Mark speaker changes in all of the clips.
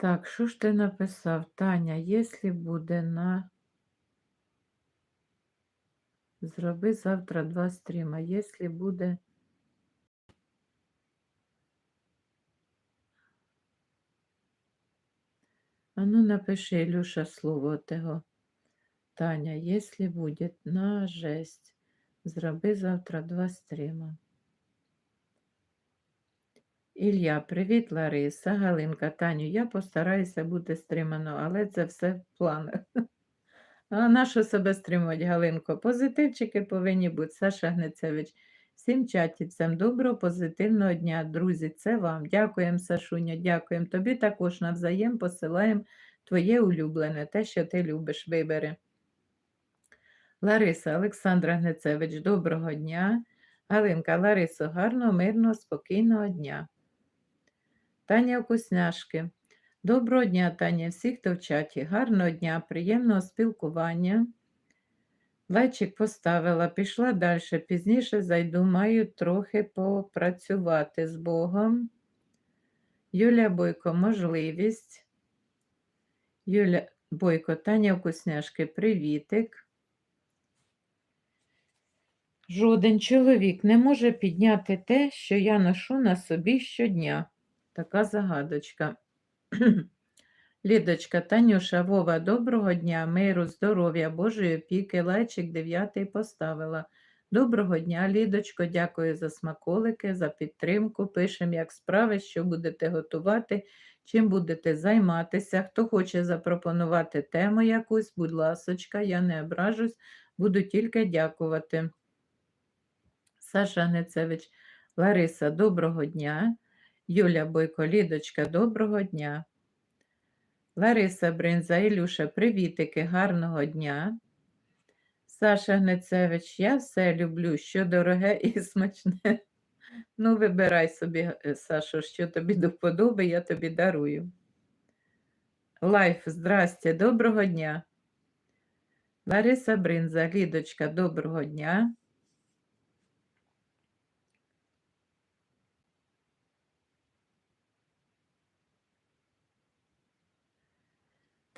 Speaker 1: Так, що ж ти написав, Таня, якщо буде на. Зроби завтра два стріма. Якщо буде. А ну напиши, Илюша, слово того. Таня, если будет на жесть, зроби завтра два стріма. Ілля, привіт, Лариса, Галинка, Таню. Я постараюся бути стримано, але це все в планах. А на себе стримувати, Галинко? Позитивчики повинні бути. Саша Гнецевич. Всім чатівцям доброго, позитивного дня, друзі. Це вам. Дякуємо, Сашуня, дякуємо. Тобі також навзаєм посилаємо твоє улюблене, те, що ти любиш, вибери. Лариса Олександра Гнецевич, доброго дня. Галинка, Ларисо, гарного, мирного, спокійного дня. Таня Вкусняшки. Доброго дня, Таня, всіх, хто в чаті. Гарного дня, приємного спілкування. Лайчик поставила, пішла далі. Пізніше зайду, маю трохи попрацювати з Богом. Юлія Бойко, можливість. Юля Бойко, Таня Вкусняшки, привітик. Жоден чоловік не може підняти те, що я ношу на собі щодня. Така загадочка. Лідочка, Танюша, Вова, доброго дня, миру, здоров'я, Божої опіки, лайчик 9 поставила. Доброго дня, Лідочко, дякую за смаколики, за підтримку. Пишемо, як справи, що будете готувати, чим будете займатися. Хто хоче запропонувати тему якусь, будь ласочка, я не ображусь, буду тільки дякувати. Саша Гнецевич, Лариса, доброго дня. Юля Бойко, Лідочка, доброго дня. Лариса Бринза, Ілюша, привітики, гарного дня. Саша Гнецевич, я все люблю, що дороге і смачне. Ну, вибирай собі, е, Сашо, що тобі до вподоби, я тобі дарую. Лайф, здрасте, доброго дня. Лариса Бринза, Лідочка, доброго дня.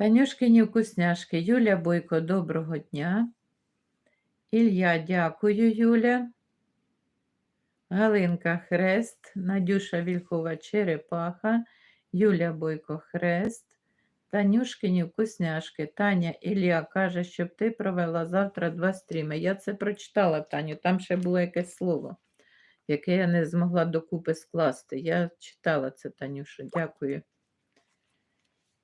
Speaker 1: Танюшкині вкусняшки, Юля Бойко, доброго дня. Ілля, дякую, Юля. Галинка Хрест, Надюша Вільхова Черепаха, Юля Бойко Хрест, Танюшкині вкусняшки. Таня Ілля каже, щоб ти провела завтра два стріми. Я це прочитала, Таню, там ще було якесь слово, яке я не змогла докупи скласти. Я читала це, Танюша, дякую.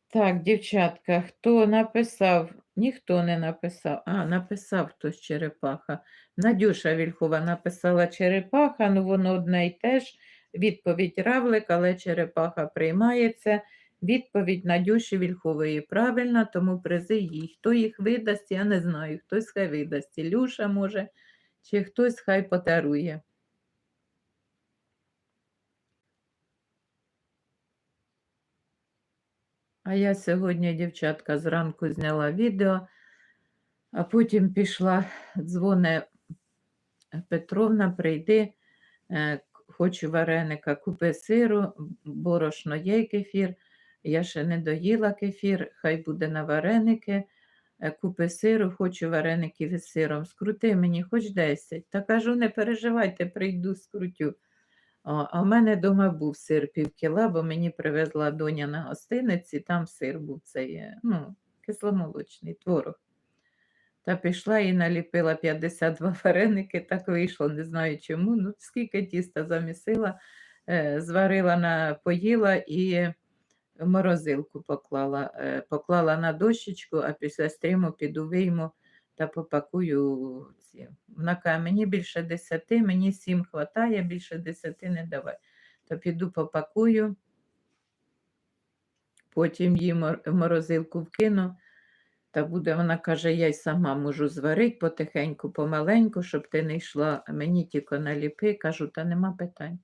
Speaker 1: Так, дівчатка, хто написав? Ніхто не написав. А, написав хтось черепаха. Надюша Вільхова написала черепаха, ну воно одне й теж. Відповідь равлик, але черепаха приймається. Відповідь Надюші Вільхової правильна, тому призи їй. Хто їх видасть, я не знаю. Хтось хай видасть. Ілюша може, чи хтось хай подарує. А я сьогодні, дівчатка, зранку зняла відео, а потім пішла, дзвоне Петровна, прийди, е, хочу вареника, купи сиру, борошно є кефір. Я ще не доїла кефір, хай буде на вареники. Е, Купи сиру, хочу вареників із сиром. Скрути мені хоч 10. Та кажу, не переживайте, прийду, скрутю. А в мене вдома був сир пів кіла, бо мені привезла доня на гостиниці, там сир був цей, ну, кисломолочний творог. Та пішла і наліпила 52 вареники, так вийшло, не знаю чому. Ну, скільки тіста замісила, е, зварила на поїла і морозилку поклала. Е, поклала на дощечку, а після стріму піду вийму та попакую ці. Вона каже, мені більше десяти, мені сім хватає, більше десяти не давай. То піду попакую, потім її в морозилку вкину. Та буде, вона каже, я й сама можу зварити потихеньку, помаленьку, щоб ти не йшла, мені тільки наліпи. Кажу, та нема питань.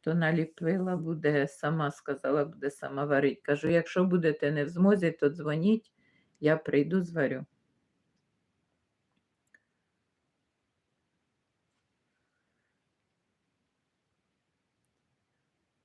Speaker 1: То наліпила, буде сама сказала, буде сама варити. Кажу, якщо будете не в змозі, то дзвоніть, я прийду, зварю.